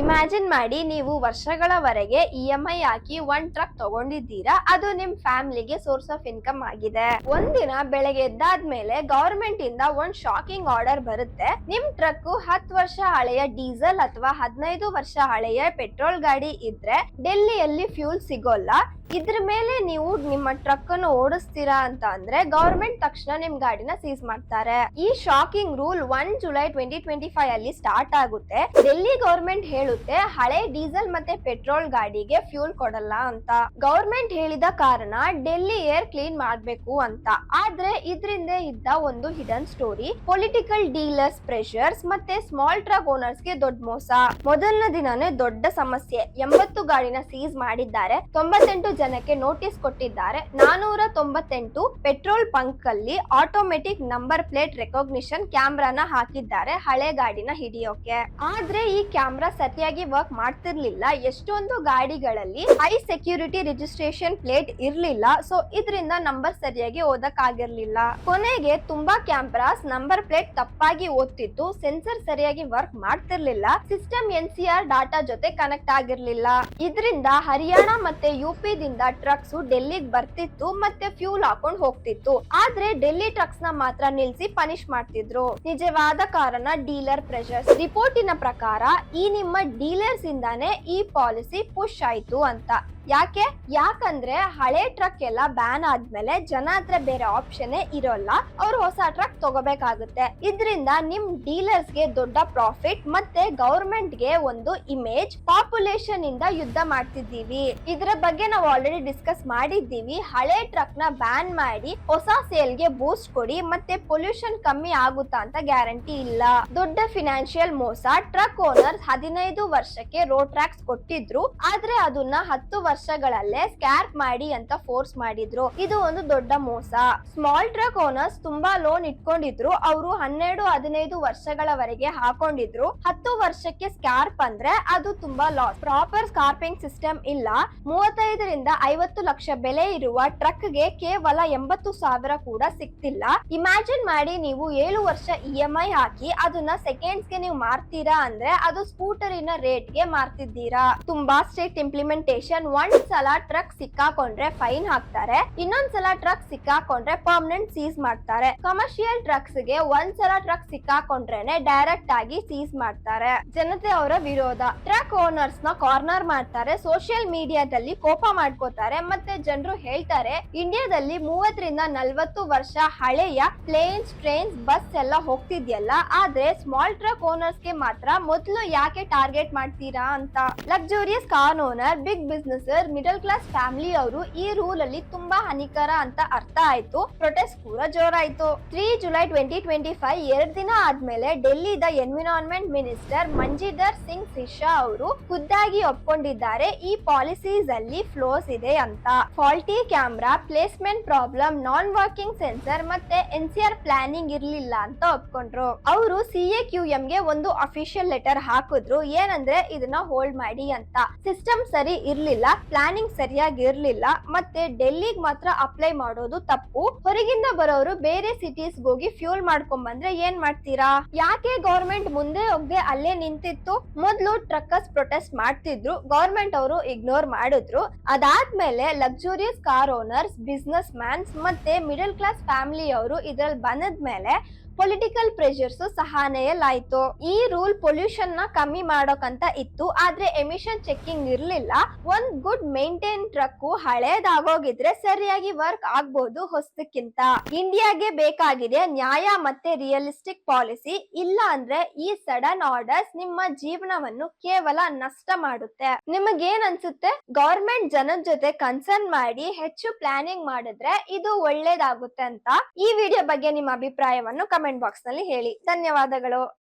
Imagine ಮಾಡಿ ನೀವು ವರ್ಷಗಳವರೆಗೆ ಇ ಎಂ ಐ ಹಾಕಿ ಒಂದ್ ಟ್ರಕ್ ತಗೊಂಡಿದ್ದೀರಾ, ಅದು ನಿಮ್ ಫ್ಯಾಮಿಲಿಗೆ ಸೋರ್ಸ್ ಆಫ್ ಇನ್ಕಮ್ ಆಗಿದೆ. ಒಂದಿನ ಬೆಳಗ್ಗೆ ಎದ್ದಾದ್ಮೇಲೆ ಗವರ್ಮೆಂಟ್ ಇಂದ ಒಂದ್ ಶಾಕಿಂಗ್ ಆರ್ಡರ್ ಬರುತ್ತೆ. ನಿಮ್ ಟ್ರಕ್ ಹತ್ತು ವರ್ಷ ಹಳೆಯ ಡೀಸೆಲ್ ಅಥವಾ ಹದಿನೈದು ವರ್ಷ ಹಳೆಯ ಪೆಟ್ರೋಲ್ ಗಾಡಿ ಇದ್ರೆ, ಡೆಲ್ಲಿಯಲ್ಲಿ ಫ್ಯೂಲ್ ಸಿಗೋಲ್ಲ. ಇದ್ರ ಮೇಲೆ ನೀವು ನಿಮ್ಮ ಟ್ರಕ್ ಅನ್ನು ಓಡಿಸ್ತೀರಾ ಅಂತ ಅಂದ್ರೆ ಗವರ್ಮೆಂಟ್ ತಕ್ಷಣ ನಿಮ್ ಗಾಡಿನ ಸೀಸ್ ಮಾಡ್ತಾರೆ. ಈ shocking rule one July twenty twenty five ಅಲ್ಲಿ ಸ್ಟಾರ್ಟ್ ಆಗುತ್ತೆ. ಡೆಲ್ಲಿ ಗವರ್ಮೆಂಟ್ ಹೇಳುತ್ತೆ ಹಳೆ ಡೀಸೆಲ್ ಮತ್ತೆ ಪೆಟ್ರೋಲ್ ಗಾಡಿಗೆ ಫ್ಯೂಲ್ ಕೊಡಲ್ಲ ಅಂತ. ಗವರ್ಮೆಂಟ್ ಹೇಳಿದ ಕಾರಣ ಡೆಲ್ಲಿ ಏರ್ ಕ್ಲೀನ್ ಮಾಡ್ಬೇಕು ಅಂತ. ಆದ್ರೆ ಇದ್ರಿಂದ ಇದ್ದ ಒಂದು hidden story political dealers pressures ಮತ್ತೆ ಸ್ಮಾಲ್ ಟ್ರಕ್ ಓನರ್ಸ್ಗೆ ದೊಡ್ಡ ಮೋಸ. ಮೊದಲನೇ ದಿನನೇ ದೊಡ್ಡ ಸಮಸ್ಯೆ. ಎಂಬತ್ತು ಗಾಡಿನ ಸೀಸ್ ಮಾಡಿದ್ದಾರೆ. ತೊಂಬತ್ತೆಂಟು ಜನಕ್ಕೆ ನೋಟಿಸ್ ಕೊಟ್ಟಿದ್ದಾರೆ. ನಾನೂರ ತೊಂಬತ್ತೆಂಟು ಪೆಟ್ರೋಲ್ ಬಂಕ್ ಅಲ್ಲಿ ಆಟೋಮೆಟಿಕ್ ನಂಬರ್ ಪ್ಲೇಟ್ ರೆಕಾಗ್ನಿಷನ್ ಕ್ಯಾಮ್ರಾನ ಹಾಕಿದ್ದಾರೆ ಹಳೆ ಗಾಡಿನ ಹಿಡಿಯೋಕೆ. ಆದ್ರೆ ಈ ಕ್ಯಾಮ್ರಾ ಸರಿಯಾಗಿ ವರ್ಕ್ ಮಾಡ್ತಿರ್ಲಿಲ್ಲ. ಎಷ್ಟೊಂದು ಗಾಡಿಗಳಲ್ಲಿ ಹೈ ಸೆಕ್ಯೂರಿಟಿ ರಿಜಿಸ್ಟ್ರೇಷನ್ ಪ್ಲೇಟ್ ಇರ್ಲಿಲ್ಲ. ಸೊ ಇದರಿಂದ ನಂಬರ್ ಸರಿಯಾಗಿ ಓದಕ್ ಆಗಿರ್ಲಿಲ್ಲ ಕೊನೆಗೆ ತುಂಬಾ ಕ್ಯಾಮ್ರಾಸ್ ನಂಬರ್ ಪ್ಲೇಟ್ ತಪ್ಪಾಗಿ ಓದ್ತಿತ್ತು. ಸೆನ್ಸರ್ ಸರಿಯಾಗಿ work ಮಾಡ್ತಿರ್ಲಿಲ್ಲ. System N C R data ಜೊತೆ ಕನೆಕ್ಟ್ ಆಗಿರ್ಲಿಲ್ಲ. ಇದರಿಂದ ಹರಿಯಾಣ ಮತ್ತೆ ಯು ದಿಂದ ಟ್ರಕ್ಸ್ ಡೆಲ್ಲಿಗ್ ಬರ್ತಿತ್ತು ಮತ್ತೆ ಫ್ಯೂಲ್ ಹಾಕೊಂಡ್ ಹೋಗ್ತಿತ್ತು. ಆದ್ರೆ ಡೆಲ್ಲಿ ಟ್ರಕ್ಸ್ನ ಮಾತ್ರ ನಿಲ್ಸಿ ಪನಿಷ್ ಮಾಡ್ತಿದ್ರು. ನಿಜವಾದ ಕಾರಣ ಡೀಲರ್ ಪ್ರೆಷರ್ಸ್. ರಿಪೋರ್ಟಿನ ಪ್ರಕಾರ ಈ ನಿಮ್ಮ ಡೀಲರ್ಸ್ ಇಂದಾನೆ ಈ ಪಾಲಿಸಿ ಪುಷ್ ಆಯ್ತು ಅಂತ. ಯಾಕೆ? ಯಾಕಂದ್ರೆ ಹಳೆ ಟ್ರಕ್ ಎಲ್ಲ ಬ್ಯಾನ್ ಆದ್ಮೇಲೆ ಜನ ಹತ್ರ ಬೇರೆ ಆಪ್ಷನ್ ಇರೋಲ್ಲ, ಅವ್ರು ಹೊಸ ಟ್ರಕ್ ತಗೋಬೇಕಾಗುತ್ತೆ. ಇದರಿಂದ ನಿಮ್ ಡೀಲರ್ಸ್ಗೆ ದೊಡ್ಡ ಪ್ರಾಫಿಟ್ ಮತ್ತೆ ಗವರ್ಮೆಂಟ್ಗೆ ಒಂದು ಇಮೇಜ್ ಪಾಪ್ಯುಲೇಷನ್ ಇಂದ ಯುದ್ಧ ಮಾಡ್ತಿದ್ದೀವಿ. ಇದರ ಬಗ್ಗೆ ನಾವು ಆಲ್ರೆಡಿ ಡಿಸ್ಕಸ್ ಮಾಡಿದ್ದೀವಿ. ಹಳೆ ಟ್ರಕ್ನ ಬ್ಯಾನ್ ಮಾಡಿ ಹೊಸ ಸೇಲ್ಗೆ ಬೂಸ್ಟ್ ಕೊಡಿ, ಮತ್ತೆ ಪೊಲ್ಯೂಷನ್ ಕಮ್ಮಿ ಆಗುತ್ತಾ ಅಂತ ಗ್ಯಾರಂಟಿ ಇಲ್ಲ. ದೊಡ್ಡ ಫಿನಾನ್ಷಿಯಲ್ ಮೋಸ ಟ್ರಕ್ ಓನರ್ಸ್ ಹದಿನೈದು ವರ್ಷಕ್ಕೆ ರೋಡ್ ಟ್ರ್ಯಾಕ್ಸ್ ಕೊಟ್ಟಿದ್ರು, ಆದ್ರೆ ಅದನ್ನ ಹತ್ತು ವರ್ಷಗಳಲ್ಲೇ ಸ್ಕ್ಯಾರ್ಪ್ ಮಾಡಿ ಅಂತ ಫೋರ್ಸ್ ಮಾಡಿದ್ರು. ಇದು ಒಂದು ದೊಡ್ಡ ಮೋಸ. ಸ್ಮಾಲ್ ಟ್ರಕ್ ಓನರ್ಸ್ ತುಂಬಾ ಲೋನ್ ಇಟ್ಕೊಂಡಿದ್ರು. ಅವರು ಹನ್ನೆರಡು, ಹದಿನೈದು ವರ್ಷಗಳವರೆಗೆ ಹಾಕೊಂಡಿದ್ರು. ಹತ್ತು ವರ್ಷಕ್ಕೆ ಸ್ಕ್ಯಾರ್ಪ್ ಅಂದ್ರೆ ಅದು ತುಂಬಾ ಲಾಸ್ ಪ್ರಾಪರ್ ಸ್ಕಾರ್ಪಿಂಗ್ ಸಿಸ್ಟಮ್ ಇಲ್ಲ. ಮೂವತ್ತೈದರಿಂದ ಐವತ್ತು ಲಕ್ಷ ಬೆಲೆ ಇರುವ ಟ್ರಕ್ಗೆ ಕೇವಲ ಎಂಬತ್ತು ಸಾವಿರ ಕೂಡ ಸಿಕ್ತಿಲ್ಲ ಇಮ್ಯಾಜಿನ್ ಮಾಡಿ ನೀವು ಏಳು ವರ್ಷ ಇ ಎಂ ಐ ಹಾಕಿ ಅದನ್ನ ಸೆಕೆಂಡ್ಸ್ಗೆ ನೀವು ಮಾರ್ತೀರಾ ಅಂದ್ರೆ ಅದು ಸ್ಕೂಟರಿನ ರೇಟ್ಗೆ ಮಾರ್ತಿದ್ದೀರಾ. ತುಂಬಾ ಸ್ಟ್ರಿಕ್ಟ್ ಇಂಪ್ಲಿಮೆಂಟೇಶನ್ ಒಂದ್ ಸಲ ಟ್ರಕ್ ಸಿಕ್ಕಾಕೊಂಡ್ರೆ ಫೈನ್ ಹಾಕ್ತಾರೆ ಇನ್ನೊಂದ್ಸಲ ಟ್ರಕ್ ಸಿಕ್ಕಾಕೊಂಡ್ರೆ ಪರ್ಮನೆಂಟ್ ಸೀಸ್ ಮಾಡ್ತಾರೆ. ಕಮರ್ಷಿಯಲ್ ಟ್ರಕ್ಸ್ಗೆ ಒಂದ್ಸಲ ಟ್ರಕ್ ಸಿಕ್ಕಾಕೊಂಡ್ರೇನೆ ಡೈರೆಕ್ಟ್ ಆಗಿ ಸೀಸ್ ಮಾಡ್ತಾರೆ. ಜನತೆ ಅವರ ವಿರೋಧ. ಟ್ರಕ್ ಓನರ್ಸ್ನ ಕಾರ್ನರ್ ಮಾಡ್ತಾರೆ ಸೋಷಿಯಲ್ ಮೀಡಿಯಾದಲ್ಲಿ ಕೋಪ ಮಾಡ್ಕೋತಾರೆ, ಮತ್ತೆ ಜನರು ಹೇಳ್ತಾರೆ, ಇಂಡಿಯಾದಲ್ಲಿ ಮೂವತ್ತರಿಂದ ನಲ್ವತ್ತು ವರ್ಷ ಹಳೆಯ ಪ್ಲೇನ್ಸ್ ಟ್ರೈನ್ಸ್ ಬಸ್ ಎಲ್ಲ ಹೋಗ್ತಿದ್ಯಲ್ಲ, ಆದ್ರೆ ಸ್ಮಾಲ್ ಟ್ರಕ್ ಓನರ್ಸ್ಗೆ ಮಾತ್ರ ಮೊದಲು ಯಾಕೆ ಟಾರ್ಗೆಟ್ ಮಾಡ್ತೀರಾ ಅಂತ. ಲಕ್ಸುರಿಯಸ್ ಕಾರ್ ಓನರ್ ಬಿಗ್ ಬಿಸ್ನೆಸರ್ ಮಿಡಲ್ ಕ್ಲಾಸ್ ಫ್ಯಾಮಿಲಿ ಅವರು ಈ ರೂಲ್ ಅಲ್ಲಿ ತುಂಬಾ ಹಾನಿಕರ ಅಂತ ಅರ್ಥ ಆಯ್ತು. ಪ್ರೊಟೆಸ್ಟ್ ಕೂಡ ಜೋರಾಯ್ತು. Three July twenty twenty five ಎರಡ್ ದಿನ ಆದ್ಮೇಲೆ ಡೆಲ್ಲಿದ ಎನ್ವಿರಾನ್ಮೆಂಟ್ ಮಿನಿಸ್ಟರ್ ಮಂಜಿದರ್ ಸಿಂಗ್ ಸಿಶಾ ಅವರು ಖುದ್ದಾಗಿ ಒಪ್ಕೊಂಡಿದ್ದಾರೆ, ಈ ಪಾಲಿಸೀಸ್ ಅಲ್ಲಿ ಫ್ಲೋಸ್ ಇದೆ ಅಂತ. Faulty camera placement problem non working sensor ಮತ್ತೆ ಎನ್ ಸಿ ಆರ್ ಪ್ಲಾನಿಂಗ್ ಇರ್ಲಿಲ್ಲ ಅಂತ ಒಪ್ಕೊಂಡ್ರು. ಅವರು ಸಿ ಎ ಕ್ಯೂ ಗೆ ಒಂದು ಅಫಿಷಿಯಲ್ ಲೆಟರ್ ಹಾಕಿದ್ರು. ಏನಂದ್ರೆ, ಇದನ್ನ ಹೋಲ್ಡ್ ಮಾಡಿ ಅಂತ. ಸಿಸ್ಟಮ್ ಸರಿ ಇರ್ಲಿಲ್ಲ. ಪ್ಲಾನಿಂಗ್ ಸರಿಯಾಗಿ ಇರ್ಲಿಲ್ಲ, ಮತ್ತೆ ಡೆಲ್ಲಿಗ್ ಮಾತ್ರ ಅಪ್ಲೈ ಮಾಡೋದು ತಪ್ಪು. ಹೊರಗಿಂದ ಬರೋರು ಬೇರೆ ಸಿಟೀಸ್ ಹೋಗಿ ಫ್ಯೂಲ್ ಮಾಡ್ಕೊಂಡ್ ಬಂದ್ರೆ ಏನ್ ಮಾಡ್ತೀರಾ? ಯಾಕೆ ಗೌರ್ಮೆಂಟ್ ಮುಂದೆ ಹೋಗದೆ ಅಲ್ಲೇ ನಿಂತಿತ್ತು? ಮೊದ್ಲು ಟ್ರಕ್ಕರ್ಸ್ ಪ್ರೊಟೆಸ್ಟ್ ಮಾಡ್ತಿದ್ರು ಗೌರ್ಮೆಂಟ್ ಅವರು ಇಗ್ನೋರ್ ಮಾಡಿದ್ರು. ಅದಾದ್ಮೇಲೆ luxurious car owners business mans ಮತ್ತೆ ಮಿಡಲ್ ಕ್ಲಾಸ್ ಫ್ಯಾಮಿಲಿ ಅವರು ಇದ್ರಲ್ಲಿ ಬಂದದ್ಮೇಲೆ ಪೊಲಿಟಿಕಲ್ ಪ್ರೆಷರ್ಸ್ ಸಹಾನೆಯಲ್ಲಾಯ್ತು ಈ ರೂಲ್ ಪೊಲ್ಯೂಷನ್ನ ಕಮ್ಮಿ ಮಾಡೋಕಂತ ಇತ್ತು. ಆದ್ರೆ ಎಮಿಷನ್ ಚೆಕ್ಕಿಂಗ್ ಇರ್ಲಿಲ್ಲ. ಒಂದ್ ಗುಡ್ ಮೇಂಟೈನ್ ಟ್ರಕ್ ಹಳೇದಾಗೋಗಿದ್ರೆ ಸರಿಯಾಗಿ ವರ್ಕ್ ಆಗ್ಬಹುದು ಹೊಸದಕ್ಕಿಂತ ಇಂಡಿಯಾಗೆ ಬೇಕಾಗಿದೆ ನ್ಯಾಯ ಮತ್ತೆ ರಿಯಲಿಸ್ಟಿಕ್ ಪಾಲಿಸಿ ಇಲ್ಲ ಅಂದ್ರೆ ಈ ಸಡನ್ ಆರ್ಡರ್ಸ್ ನಿಮ್ಮ ಜೀವನವನ್ನು ಕೇವಲ ನಷ್ಟ ಮಾಡುತ್ತೆ. ನಿಮಗೇನ್ ಅನ್ಸುತ್ತೆ ಗವರ್ಮೆಂಟ್ ಜನದ ಜೊತೆ ಕನ್ಸರ್ನ್ ಮಾಡಿ ಹೆಚ್ಚು ಪ್ಲಾನಿಂಗ್ ಮಾಡಿದ್ರೆ ಇದು ಒಳ್ಳೇದಾಗುತ್ತೆ ಅಂತ ಈ ವಿಡಿಯೋ ಬಗ್ಗೆ ನಿಮ್ಮ ಅಭಿಪ್ರಾಯವನ್ನು ಕಮೆಂಟ್ ಬಾಕ್ಸ್ನಲ್ಲಿ ಹೇಳಿ. ಧನ್ಯವಾದಗಳು.